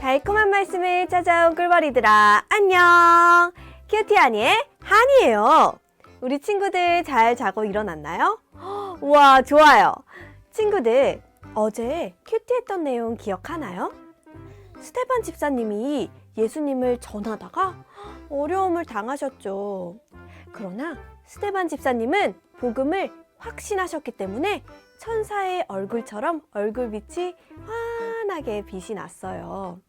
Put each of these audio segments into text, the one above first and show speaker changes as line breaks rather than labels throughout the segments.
달콤한 말씀을 찾아온 꿀벌이들아 안녕 큐티 하니의 한이에요 우리 친구들 잘 자고 일어났나요? 우와 좋아요 친구들 어제 큐티 했던 내용 기억하나요? 스테반 집사님이 예수님을 전하다가 어려움을 당하셨죠 그러나 스테반 집사님은 복음을 확신하셨기 때문에 천사의 얼굴처럼 얼굴 빛이 환하게 빛이 났어요.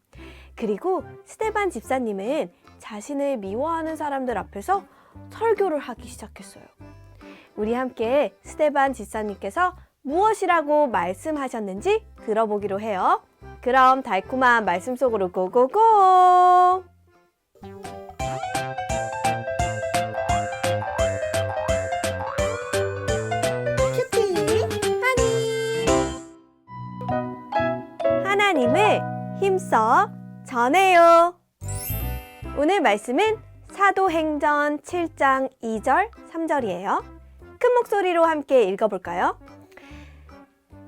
그리고 스테반 집사님은 자신을 미워하는 사람들 앞에서 설교를 하기 시작했어요. 우리 함께 스테반 집사님께서 무엇이라고 말씀하셨는지 들어보기로 해요. 그럼 달콤한 말씀 속으로 고고고! 하나님을 힘써 전해요. 오늘 말씀은 사도행전 7장 2절 3절이에요. 큰 목소리로 함께 읽어볼까요?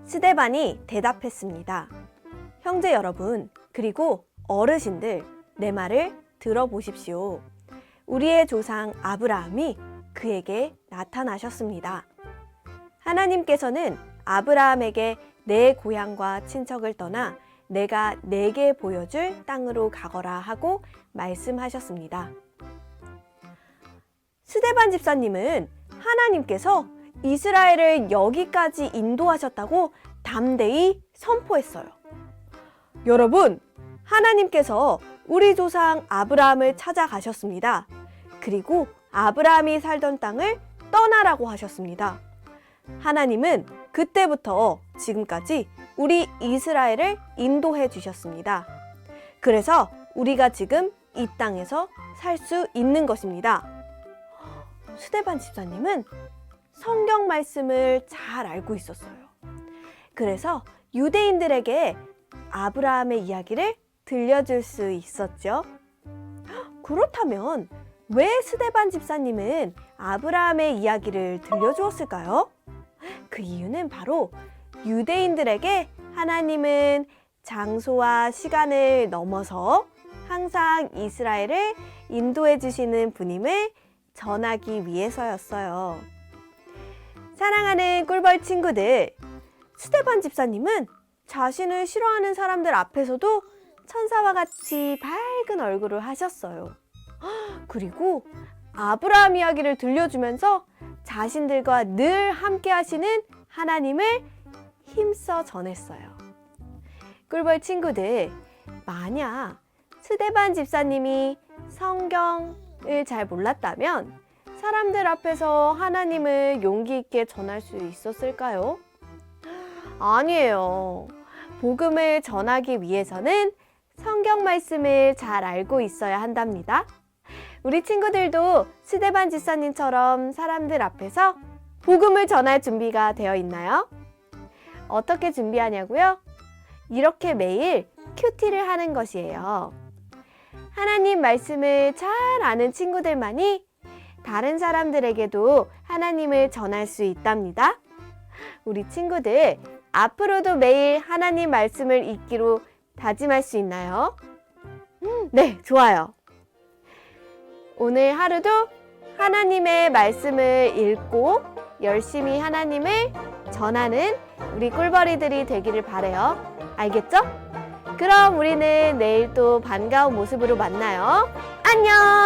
스데반이 대답했습니다. 형제 여러분, 그리고 어르신들, 내 말을 들어보십시오. 우리의 조상 아브라함이 그에게 나타나셨습니다. 하나님께서는 아브라함에게 내 고향과 친척을 떠나 내가 내게 보여줄 땅으로 가거라 하고 말씀하셨습니다. 스데반 집사님은 하나님께서 이스라엘을 여기까지 인도하셨다고 담대히 선포했어요. 여러분, 하나님께서 우리 조상 아브라함을 찾아가셨습니다. 그리고 아브라함이 살던 땅을 떠나라고 하셨습니다. 하나님은 그때부터 지금까지 우리 이스라엘을 인도해 주셨습니다. 그래서 우리가 지금 이 땅에서 살 수 있는 것입니다. 스데반 집사님은 성경 말씀을 잘 알고 있었어요. 그래서 유대인들에게 아브라함의 이야기를 들려줄 수 있었죠. 그렇다면 왜 스데반 집사님은 아브라함의 이야기를 들려주었을까요? 그 이유는 바로 유대인들에게 하나님은 장소와 시간을 넘어서 항상 이스라엘을 인도해 주시는 분임을 전하기 위해서였어요. 사랑하는 꿀벌 친구들, 스테반 집사님은 자신을 싫어하는 사람들 앞에서도 천사와 같이 밝은 얼굴을 하셨어요. 그리고 아브라함 이야기를 들려주면서 자신들과 늘 함께 하시는 하나님을 힘써 전했어요. 꿀벌 친구들, 만약 스데반 집사님이 성경을 잘 몰랐다면 사람들 앞에서 하나님을 용기 있게 전할 수 있었을까요? 아니에요. 복음을 전하기 위해서는 성경 말씀을 잘 알고 있어야 한답니다. 우리 친구들도 스데반 집사님처럼 사람들 앞에서 복음을 전할 준비가 되어 있나요? 어떻게 준비하냐고요? 이렇게 매일 큐티를 하는 것이에요. 하나님 말씀을 잘 아는 친구들만이 다른 사람들에게도 하나님을 전할 수 있답니다. 우리 친구들, 앞으로도 매일 하나님 말씀을 읽기로 다짐할 수 있나요? 음, 네, 좋아요. 오늘 하루도 하나님의 말씀을 읽고 열심히 하나님을 전하는 우리 꿀벌이들이 되기를 바래요. 알겠죠? 그럼 우리는 내일 또 반가운 모습으로 만나요. 안녕!